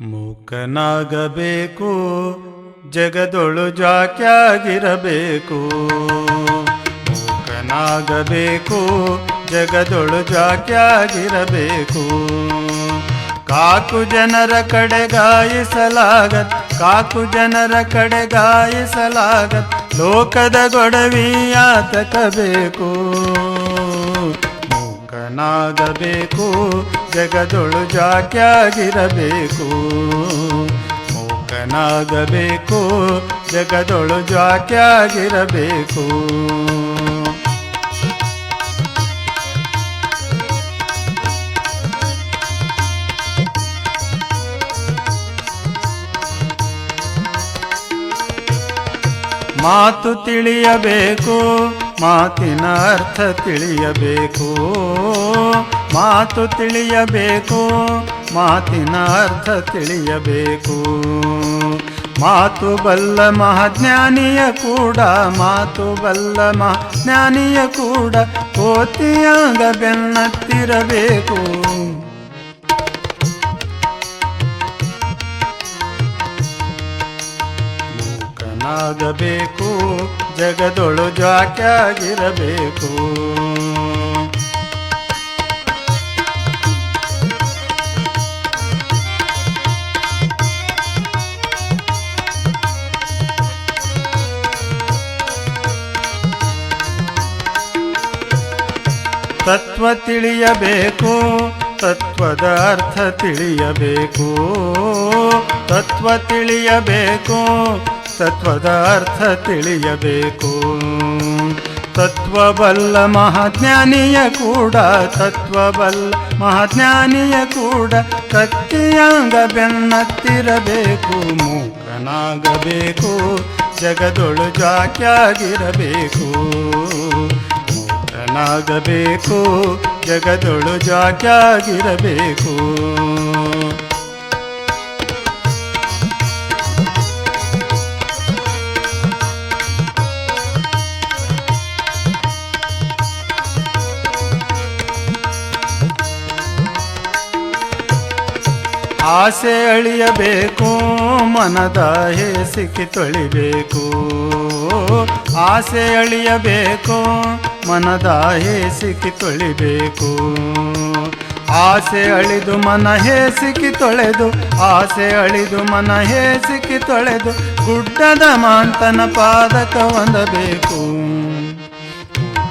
ಮೂಕನಾಗಬೇಕು, ಜಗದೊಳು ಜಾಕ್ಯಾಗಿರಬೇಕು. ಮೂಕನಾಗಬೇಕು, ಜಗದೊಳು ಜಾಕ್ಯಾಗಿರಬೇಕು. Cock ಜನರ ಕಡೆ ಗಾಯಿಸಲಾಗತ್ cock ಜನರ ಕಡೆ ಗಾಯಿಸಲಾಗತ್ ಲೋಕದ ಗೊಡವಿಯಾತಕಬೇಕು ಮೂಕನಾಗಬೇಕು ಜಗದೊಳು ಜಾಕ್ಯಾಗಿರಬೇಕು. ಮೂಕನಾಗಬೇಕು ಜಗದೊಳು ಜಾಕ್ಯಾಗಿರಬೇಕು. ಮಾತು ತಿಳಿಯಬೇಕು ಮಾತಿನ ಅರ್ಥ ತಿಳಿಯಬೇಕು. ಮಾತು ತಿಳಿಯಬೇಕು. ಮಾತಿನ ಅರ್ಥ ತಿಳಿಯಬೇಕು. ಮಾತು ಬಲ್ಲ ಮಹಾಜ್ಞಾನಿಯ ಕೂಡ, ಮಾತು ಬಲ್ಲ ಮಹಾಜ್ಞಾನಿಯ ಕೂಡ ಕೋತಿಯಾಗ ಬೆನ್ನತ್ತಿರಬೇಕು. ಮೂಕನಾಗಬೇಕು ಜಗದೊಳು ಜಾಕ್ಯಾಗಿರಬೇಕು ತತ್ವ ತಿಳಿಯಬೇಕು ತತ್ವದ ಅರ್ಥ ತಿಳಿಯಬೇಕು. ತತ್ವ ತಿಳಿಯಬೇಕು ತತ್ವದ ಅರ್ಥ ತಿಳಿಯಬೇಕು. ತತ್ವಬಲ್ಲ ಮಹಾಜ್ಞಾನಿಯ ಕೂಡ ತತ್ವಬಲ್ಲ ಮಹಾಜ್ಞಾನಿಯ ಕೂಡ ಕತ್ತಿಯಾಂಗ ಬೆನ್ನತ್ತಿರಬೇಕು. ಮೂಕನಾಗಬೇಕು, ಜಗದೊಳು ಜಾಕ್ಯಾಗಿರಬೇಕು. ಮೂಕನಾಗಬೇಕು, ಜಗದೊಳು ಜಾಕ್ಯಾಗಿರಬೇಕು. ಆಸೆ ಅಳಿಯಬೇಕು, ಮನದ ಹೇಸಿಕೆ ತೊಳಿಬೇಕು. ಆಸೆ ಅಳಿಯಬೇಕು, ಮನದ ಹೇಸಿಕೆ ತೊಳಿಬೇಕು. ಆಸೆ ಅಳಿದು ಮನ ಹೇಸಿಕೆ ತೊಳೆದು, ಆಸೆ ಅಳಿದು ಮನ ಹೇಸಿಕೆ ತೊಳೆದು, ಗುಡ್ಡದ ಮಾಂತನ ಪಾದಕ ಹೊಂದಬೇಕು.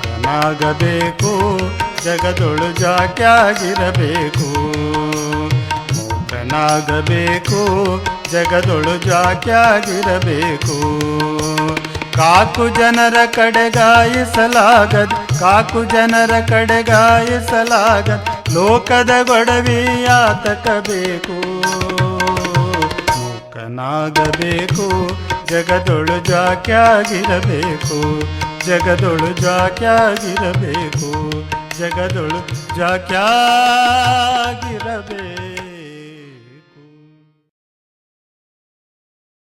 ಕನಾಗಬೇಕು ಜಗದೊಳು ಜಾಕ್ಯಾಗಿರಬೇಕು. ಮೂಕನಾಗಬೇಕು ಜಗದೊಳು ಜಾಕ್ಯಾಗಿರಬೇಕು ಕಾಕು ಜನರ ಕಡೆ ಗಾಯಿಸಲಾಗದ್, ಕಾಕು ಜನರ ಕಡೆ ಗಾಯಿಸಲಾಗದ್, ಲೋಕದ ಗೊಡವಿಯಾತಕಬೇಕು ಮೂಕನಾಗಬೇಕು, ಜಗದೊಳು ಜಾಕ್ಯಾಗಿರಬೇಕು ಜಗದೊಳು ಜಾಕ್ಯಾಗಿರಬೇಕು ಜಗದೊಳು ಜಾಕ್ಯಾಗಿರಬೇಕು